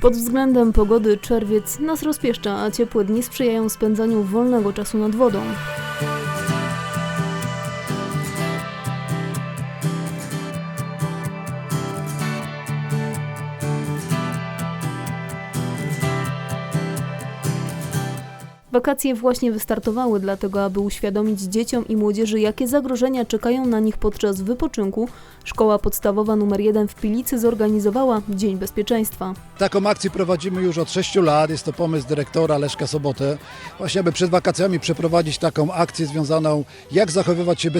Pod względem pogody czerwiec nas rozpieszcza, a ciepłe dni sprzyjają spędzaniu wolnego czasu nad wodą. Wakacje właśnie wystartowały, dlatego aby uświadomić dzieciom i młodzieży, jakie zagrożenia czekają na nich podczas wypoczynku, Szkoła Podstawowa nr 1 w Pilicy zorganizowała Dzień Bezpieczeństwa. Taką akcję prowadzimy już od 6 lat. Jest to pomysł dyrektora Leszka Sobotę. Właśnie, aby przed wakacjami przeprowadzić taką akcję związaną, jak zachowywać się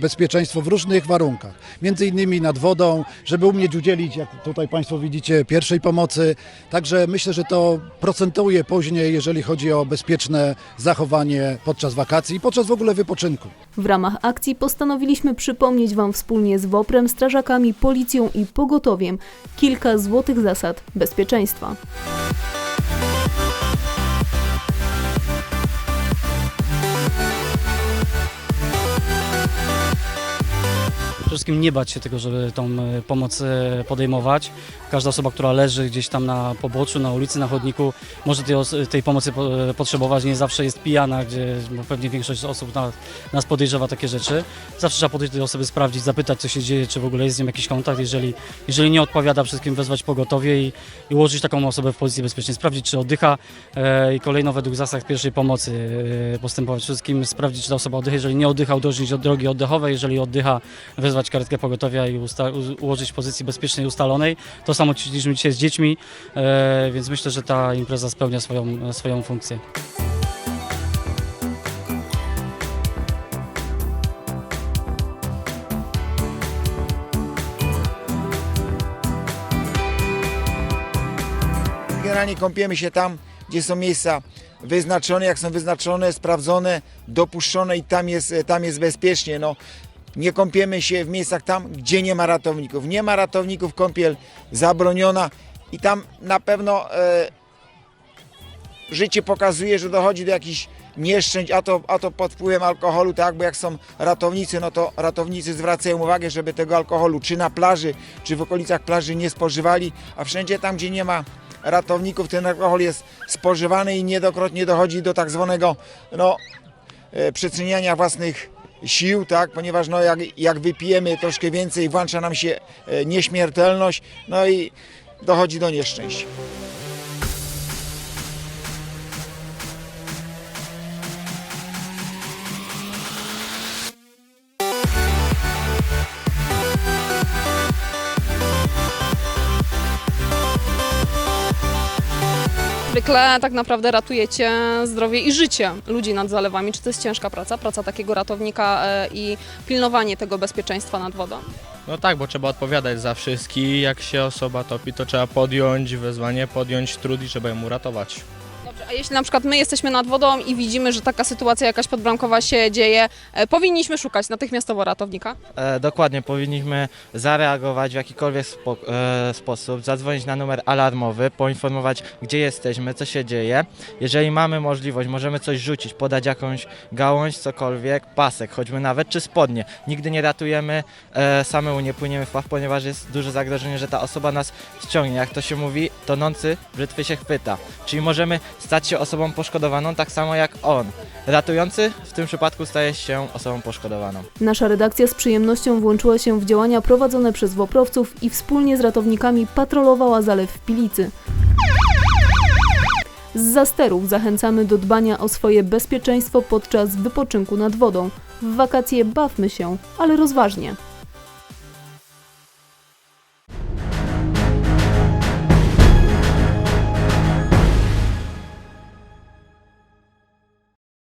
bezpieczeństwo, w różnych warunkach. Między innymi nad wodą, żeby umieć udzielić, jak tutaj Państwo widzicie, pierwszej pomocy. Także myślę, że to procentuje później, jeżeli chodzi o bezpieczeństwo zachowanie podczas wakacji i podczas w ogóle wypoczynku. W ramach akcji postanowiliśmy przypomnieć Wam wspólnie z WOPR-em, strażakami, policją i pogotowiem kilka złotych zasad bezpieczeństwa. Wszystkim nie bać się tego, żeby tą e, pomoc e, podejmować. Każda osoba, która leży gdzieś tam na poboczu, na ulicy, na chodniku, może tej, tej pomocy po- e, potrzebować. Nie zawsze jest pijana, gdzie pewnie większość osób na, nas podejrzewa takie rzeczy. Zawsze trzeba podejść do tej osoby, sprawdzić, zapytać, co się dzieje, czy w ogóle jest z nią jakiś kontakt. Jeżeli, jeżeli nie odpowiada, wszystkim wezwać pogotowie i, i ułożyć taką osobę w pozycji bezpiecznej. Sprawdzić, czy oddycha e, i kolejno według zasad pierwszej pomocy e, postępować. Wszystkim sprawdzić, czy ta osoba oddycha. Jeżeli nie oddycha, udrożnić od drogi oddechowej. Jeżeli oddycha, wezwać karetkę pogotowia i ułożyć pozycji bezpiecznej, ustalonej. To samo ćwiczyliśmy dzisiaj z dziećmi, e, więc myślę, że ta impreza spełnia swoją, swoją funkcję. Generalnie kąpiemy się tam, gdzie są miejsca wyznaczone, jak są wyznaczone, sprawdzone, dopuszczone i tam jest, tam jest bezpiecznie. No, nie kąpiemy się w miejscach tam, gdzie nie ma ratowników. Nie ma ratowników, kąpiel zabroniona i tam na pewno e, życie pokazuje, że dochodzi do jakichś nieszczęść, a to, a to pod wpływem alkoholu, tak, bo jak są ratownicy, no to ratownicy zwracają uwagę, żeby tego alkoholu czy na plaży, czy w okolicach plaży nie spożywali, a wszędzie tam, gdzie nie ma ratowników, ten alkohol jest spożywany i niedokrotnie dochodzi do tak zwanego, no, e, przeceniania własnych sił, tak, ponieważ no, jak, jak wypijemy troszkę więcej, włącza nam się e, nieśmiertelność, no i dochodzi do nieszczęść. Zwykle tak naprawdę ratujecie zdrowie i życie ludzi nad zalewami. Czy to jest ciężka praca, praca takiego ratownika e, i pilnowanie tego bezpieczeństwa nad wodą? No tak, bo trzeba odpowiadać za wszystkich. Jak się osoba topi, to trzeba podjąć wezwanie, podjąć trud i trzeba ją uratować. A jeśli na przykład my jesteśmy nad wodą i widzimy, że taka sytuacja jakaś podbramkowa się dzieje, e, powinniśmy szukać natychmiastowo ratownika? E, dokładnie, powinniśmy zareagować w jakikolwiek spo, e, sposób, zadzwonić na numer alarmowy, poinformować, gdzie jesteśmy, co się dzieje. Jeżeli mamy możliwość, możemy coś rzucić, podać jakąś gałąź, cokolwiek, pasek, choćby nawet, czy spodnie. Nigdy nie ratujemy, e, samemu nie płyniemy w pław, ponieważ jest duże zagrożenie, że ta osoba nas ściągnie. Jak to się mówi, tonący brzytwy się chwyta. Czyli możemy stać się osobą poszkodowaną tak samo jak on. Ratujący w tym przypadku staje się osobą poszkodowaną. Nasza redakcja z przyjemnością włączyła się w działania prowadzone przez woprowców i wspólnie z ratownikami patrolowała zalew w Pilicy. Z zasterów zachęcamy do dbania o swoje bezpieczeństwo podczas wypoczynku nad wodą. W wakacje bawmy się, ale rozważnie.